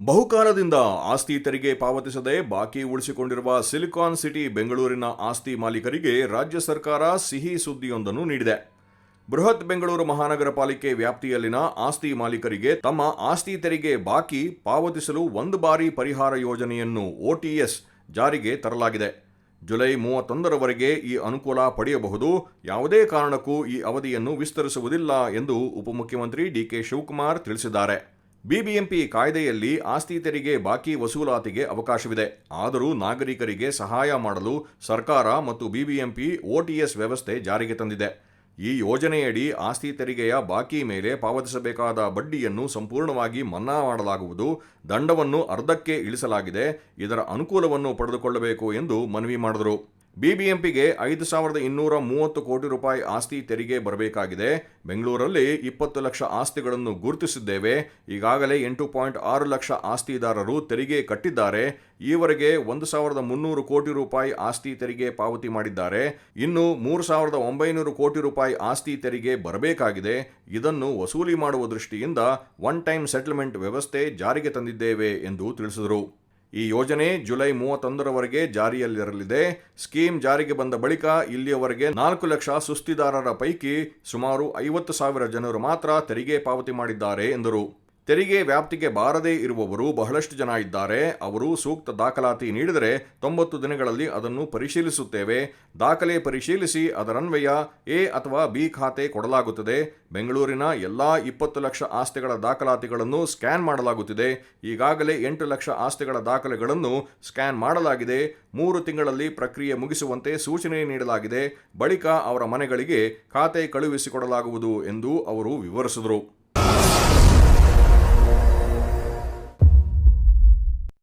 ಬಹುಕಾಲದಿಂದ ಆಸ್ತಿ ತೆರಿಗೆ ಪಾವತಿಸದೆ ಬಾಕಿ ಉಳಿಸಿಕೊಂಡಿರುವ ಸಿಲಿಕಾನ್ ಸಿಟಿ ಬೆಂಗಳೂರಿನ ಆಸ್ತಿ ಮಾಲೀಕರಿಗೆ ರಾಜ್ಯ ಸರ್ಕಾರ ಸಿಹಿ ಸುದ್ದಿಯೊಂದನ್ನು ನೀಡಿದೆ. ಬೃಹತ್ ಬೆಂಗಳೂರು ಮಹಾನಗರ ಪಾಲಿಕೆ ವ್ಯಾಪ್ತಿಯಲ್ಲಿನ ಆಸ್ತಿ ಮಾಲೀಕರಿಗೆ ತಮ್ಮ ಆಸ್ತಿ ತೆರಿಗೆ ಬಾಕಿ ಪಾವತಿಸಲು ಒಂದು ಬಾರಿ ಪರಿಹಾರ ಯೋಜನೆಯನ್ನು ಒಟಿಎಸ್ ಜಾರಿಗೆ ತರಲಾಗಿದೆ. ಜುಲೈ ಮೂವತ್ತೊಂದರವರೆಗೆ ಈ ಅನುಕೂಲ ಪಡೆಯಬಹುದು. ಯಾವುದೇ ಕಾರಣಕ್ಕೂ ಈ ಅವಧಿಯನ್ನು ವಿಸ್ತರಿಸುವುದಿಲ್ಲ ಎಂದು ಉಪಮುಖ್ಯಮಂತ್ರಿ ಡಿಕೆ ಶಿವಕುಮಾರ್ ತಿಳಿಸಿದ್ದಾರೆ. ಬಿಬಿಎಂಪಿ ಕಾಯ್ದೆಯಲ್ಲಿ ಆಸ್ತಿ ತೆರಿಗೆ ಬಾಕಿ ವಸೂಲಾತಿಗೆ ಅವಕಾಶವಿದೆ. ಆದರೂ ನಾಗರಿಕರಿಗೆ ಸಹಾಯ ಮಾಡಲು ಸರ್ಕಾರ ಮತ್ತು ಬಿಬಿಎಂಪಿ ಓಟಿಎಸ್ ವ್ಯವಸ್ಥೆ ಜಾರಿಗೆ ತಂದಿದೆ. ಈ ಯೋಜನೆಯಡಿ ಆಸ್ತಿ ತೆರಿಗೆಯ ಬಾಕಿ ಮೇಲೆ ಪಾವತಿಸಬೇಕಾದ ಬಡ್ಡಿಯನ್ನು ಸಂಪೂರ್ಣವಾಗಿ ಮನ್ನಾ ಮಾಡಲಾಗುವುದು. ದಂಡವನ್ನು ಅರ್ಧಕ್ಕೆ ಇಳಿಸಲಾಗಿದೆ. ಇದರ ಅನುಕೂಲವನ್ನು ಪಡೆದುಕೊಳ್ಳಬೇಕು ಎಂದು ಮನವಿ ಮಾಡಿದರು. ಬಿಬಿಎಂಪಿಗೆ ಐದು ಸಾವಿರದ ಇನ್ನೂರ ಮೂವತ್ತು ಕೋಟಿ ರೂಪಾಯಿ ಆಸ್ತಿ ತೆರಿಗೆ ಬರಬೇಕಾಗಿದೆ. ಬೆಂಗಳೂರಲ್ಲಿ ಇಪ್ಪತ್ತು ಲಕ್ಷ ಆಸ್ತಿಗಳನ್ನು ಗುರುತಿಸಿದ್ದೇವೆ. ಈಗಾಗಲೇ ಎಂಟು ಪಾಯಿಂಟ್ ಆರು ಲಕ್ಷ ಆಸ್ತಿದಾರರು ತೆರಿಗೆ ಕಟ್ಟಿದ್ದಾರೆ. ಈವರೆಗೆ ಒಂದು ಸಾವಿರದ ಮುನ್ನೂರು ಕೋಟಿ ರೂಪಾಯಿ ಆಸ್ತಿ ತೆರಿಗೆ ಪಾವತಿ ಮಾಡಿದ್ದಾರೆ. ಇನ್ನು ಮೂರು ಸಾವಿರದ ಒಂಬೈನೂರು ಕೋಟಿ ರೂಪಾಯಿ ಆಸ್ತಿ ತೆರಿಗೆ ಬರಬೇಕಾಗಿದೆ. ಇದನ್ನು ವಸೂಲಿ ಮಾಡುವ ದೃಷ್ಟಿಯಿಂದ ಒನ್ ಟೈಮ್ ಸೆಟಲ್ಮೆಂಟ್ ವ್ಯವಸ್ಥೆ ಜಾರಿಗೆ ತಂದಿದ್ದೇವೆ ಎಂದು ತಿಳಿಸಿದರು. ಈ ಯೋಜನೆ ಜುಲೈ ಮೂವತ್ತೊಂದರವರೆಗೆ ಜಾರಿಯಲ್ಲಿರಲಿದೆ. ಸ್ಕೀಮ್ ಜಾರಿಗೆ ಬಂದ ಬಳಿಕ ಇಲ್ಲಿಯವರೆಗೆ ನಾಲ್ಕು ಲಕ್ಷ ಸುಸ್ತಿದಾರರ ಪೈಕಿ ಸುಮಾರು ಐವತ್ತು ಸಾವಿರ ಜನರು ಮಾತ್ರ ತೆರಿಗೆ ಪಾವತಿ ಮಾಡಿದ್ದಾರೆ, ಎಂದರು. ತೆರಿಗೆ ವ್ಯಾಪ್ತಿಗೆ ಬಾರದೇ ಇರುವವರು ಬಹಳಷ್ಟು ಜನ ಇದ್ದಾರೆ. ಅವರು ಸೂಕ್ತ ದಾಖಲಾತಿ ನೀಡಿದರೆ ತೊಂಬತ್ತು ದಿನಗಳಲ್ಲಿ ಅದನ್ನು ಪರಿಶೀಲಿಸುತ್ತೇವೆ. ದಾಖಲೆ ಪರಿಶೀಲಿಸಿ ಅದರನ್ವಯ ಎ ಅಥವಾ ಬಿ ಖಾತೆ ಕೊಡಲಾಗುತ್ತದೆ. ಬೆಂಗಳೂರಿನ ಎಲ್ಲ ಇಪ್ಪತ್ತು ಲಕ್ಷ ಆಸ್ತಿಗಳ ದಾಖಲಾತಿಗಳನ್ನು ಸ್ಕ್ಯಾನ್ ಮಾಡಲಾಗುತ್ತಿದೆ. ಈಗಾಗಲೇ ಎಂಟು ಲಕ್ಷ ಆಸ್ತಿಗಳ ದಾಖಲೆಗಳನ್ನು ಸ್ಕ್ಯಾನ್ ಮಾಡಲಾಗಿದೆ. ಮೂರು ತಿಂಗಳಲ್ಲಿ ಪ್ರಕ್ರಿಯೆ ಮುಗಿಸುವಂತೆ ಸೂಚನೆ ನೀಡಲಾಗಿದೆ. ಬಳಿಕ ಅವರ ಮನೆಗಳಿಗೆ ಖಾತೆ ಕಳುಹಿಸಿಕೊಡಲಾಗುವುದು ಎಂದು ಅವರು ವಿವರಿಸಿದರು.